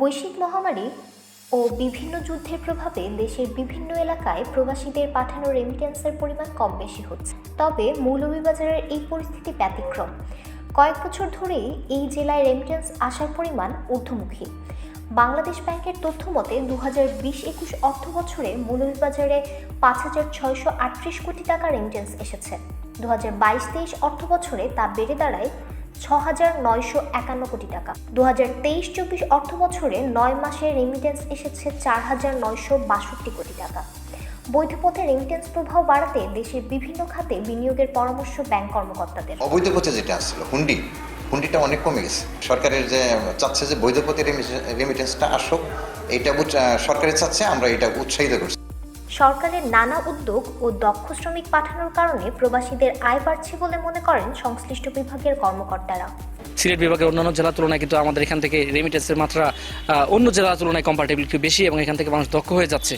বৈশ্বিক মহামারী ও বিভিন্ন যুদ্ধের প্রভাবে দেশের বিভিন্ন এলাকায় প্রবাসীদের পাঠানো রেমিটেন্সের পরিমাণ কম বেশি হচ্ছে। তবে মৌলভীবাজারের এই পরিস্থিতি ব্যতিক্রম। কয়েক বছর ধরেই এই জেলায় রেমিটেন্স আসার পরিমাণ ঊর্ধ্বমুখী। বাংলাদেশ ব্যাংকের তথ্য মতে দু হাজার বিশ একুশ অর্থ বছরে মৌলভীবাজারে পাঁচ হাজার ছয়শো আটত্রিশ কোটি টাকা রেমিটেন্স এসেছে। দু হাজার বাইশ তেইশ অর্থ বছরে তা বেড়ে দাঁড়ায় ছ হাজার নয়শো একান্ন কোটি টাকা। দু হাজার তেইশ চব্বিশ অর্থ বছরে নয় মাসে রেমিটেন্স এসেছে চার হাজার নয়শো বাষট্টি কোটি টাকা। বৈধ পথে রেমিটেন্স প্রবাহ বাড়াতে দেশের বিভিন্ন খাতে বিনিয়োগের পরামর্শ ব্যাংক কর্মকর্তাদের। অবৈধ পথে যেটা আসছিল হুন্ডি। হুন্ডিটা অনেক কমে গেছে। সরকারের যে, চাচ্ছে যে বৈধ পথে রেমিটেন্সটা আসুক এটা সরকারের চাচ্ছে, আমরা এটা উৎসাহিত করছি। সরকারের নানা উদ্যোগ ও দক্ষ শ্রমিক পাঠানোর কারণে প্রবাসীদের আয় বাড়ছে বলে মনে করেন সংশ্লিষ্ট বিভাগের কর্মকর্তারা। সিলেট বিভাগের অন্যান্য জেলার তুলনায় কিন্তু আমাদের এখান থেকে রেমিটেন্সের মাত্রা অন্য জেলার তুলনায় কম্পারেটিভলি একটু বেশি এবং এখান থেকে মানুষ দক্ষ হয়ে যাচ্ছে।